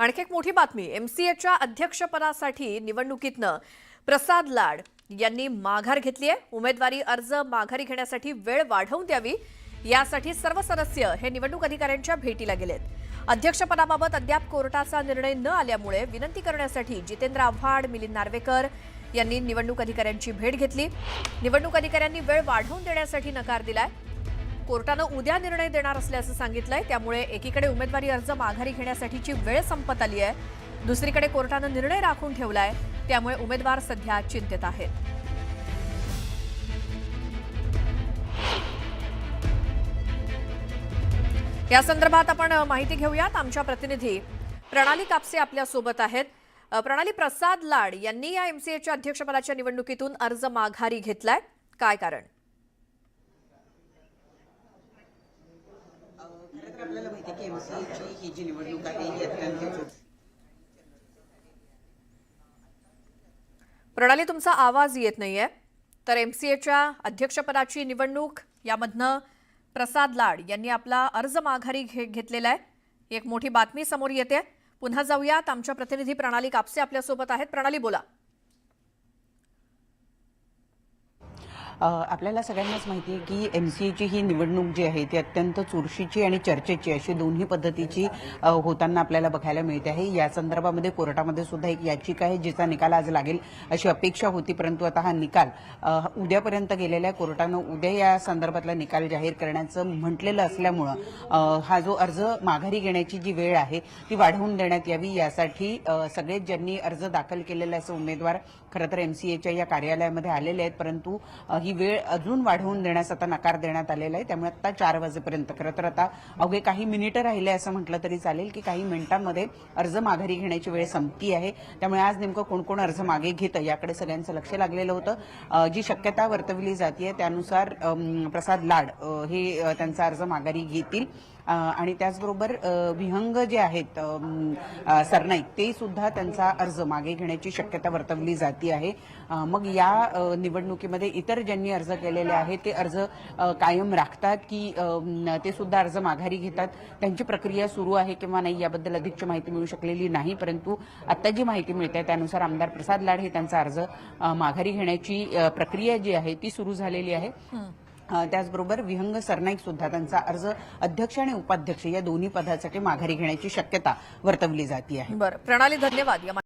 आणखी एक मोठी बातमी एम सी एच्या अध्यक्षपदासाठी निवडणुकीतनं प्रसाद लाड यांनी माघार घेतली आहे. उमेदवारी अर्ज माघारी घेण्यासाठी वेळ वाढवून द्यावी यासाठी सर्व सदस्य हे निवडणूक अधिकाऱ्यांच्या भेटीला गेलेत. अध्यक्षपदाबाबत अद्याप कोर्टाचा निर्णय न आल्यामुळे विनंती करण्यासाठी जितेंद्र आव्हाड मिलिंद नार्वेकर यांनी निवडणूक अधिकाऱ्यांची भेट घेतली. निवडणूक अधिकाऱ्यांनी वेळ वाढवून देण्यासाठी नकार दिलाय. कोर्टानं उद्या निर्णय देणार असल्याचं सांगितलंय. त्यामुळे एकीकडे उमेदवारी अर्ज माघारी घेण्यासाठीची वेळ संपत आली आहे दुसरीकडे कोर्टानं निर्णय राखून ठेवलाय. त्यामुळे उमेदवार सध्या चिंतेत आहेत. या संदर्भात आपण माहिती घेऊयात. आमच्या प्रतिनिधी प्रणाली कापसे आपल्यासोबत आहेत. प्रणाली प्रसाद लाड यांनी या एमसीएच्या अध्यक्षपदाच्या निवडणुकीतून अर्ज माघारी घेतलाय. काय कारण खरं तर ही जी निवडणूक आहे ही अत्यंत प्रणाली तुमचा आवाज येत नाहीये. तर एमसीएच्या अध्यक्षपदाची निवडणूक यामधनं प्रसाद लाड यांनी आपला अर्ज माघारी घे घेतलेला आहे एक मोठी बातमी समोर येते. पुन्हा जाऊयात. आमच्या प्रतिनिधी प्रणाली कापसे आपल्यासोबत आहेत. प्रणाली बोला. आपल्याला सगळ्यांनाच माहिती आहे की एम सी एची ही निवडणूक जी आहे ती अत्यंत चुरशीची आणि चर्चेची अशी दोन्ही पद्धतीची होताना आपल्याला बघायला मिळते आहे. या संदर्भामध्ये कोर्टामध्ये सुद्धा एक याचिका आहे जिचा निकाल आज लागेल अशी अपेक्षा होती परंतु आता हा निकाल उद्यापर्यंत गेलेल्या कोर्टानं उद्या या संदर्भातला निकाल जाहीर करण्याचं म्हटलेलं असल्यामुळं हा जो अर्ज माघारी घेण्याची जी वेळ आहे ती वाढवून देण्यात यावी. यासाठी सगळेच ज्यांनी अर्ज दाखल केलेले असे उमेदवार खरं तर एमसीएच्या या कार्यालयामध्ये आलेले आहेत परंतु ही ही वेळ अजून वाढवून देण्यास आता नकार देण्यात आलेला आहे. त्यामुळे आता चार वाजेपर्यंत खरं तर आता अवघे काही मिनिटं राहिले असं म्हटलं तरी चालेल की काही मिनिटांमध्ये अर्ज माघारी घेण्याची वेळ संपती आहे. त्यामुळे आज नेमकं कोण कोण अर्ज मागे घेतं याकडे सगळ्यांचं लक्ष लागलेलं होतं. जी शक्यता वर्तवली जाते त्यानुसार प्रसाद लाड हे त्यांचा अर्ज माघारी घेतील. आणि त्याचबरोबर विहंग जे आहेत सरनाईक ते सुद्धा त्यांचा अर्ज मागे घेण्याची शक्यता वर्तवली जाते आहे. मग या निवडणुकीमध्ये इतर ज्यांनी अर्ज केलेले आहेत ते अर्ज कायम राखतात की ते सुद्धा अर्ज माघारी घेतात? त्यांची प्रक्रिया सुरू आहे किंवा नाही याबद्दल अधिकची माहिती मिळू शकलेली नाही परंतु आता जी माहिती मिळते त्यानुसार आमदार प्रसाद लाड हे त्यांचा अर्ज माघारी घेण्याची प्रक्रिया जी आहे ती सुरू झालेली आहे. त्याचबरोबर विहंग सरनाईक सुद्धा त्यांचा अर्ज अध्यक्ष आणि उपाध्यक्ष या दोन्ही पदासाठी माघारी घेण्याची शक्यता वर्तवली जाते आहे. बरं प्रणाली धन्यवाद.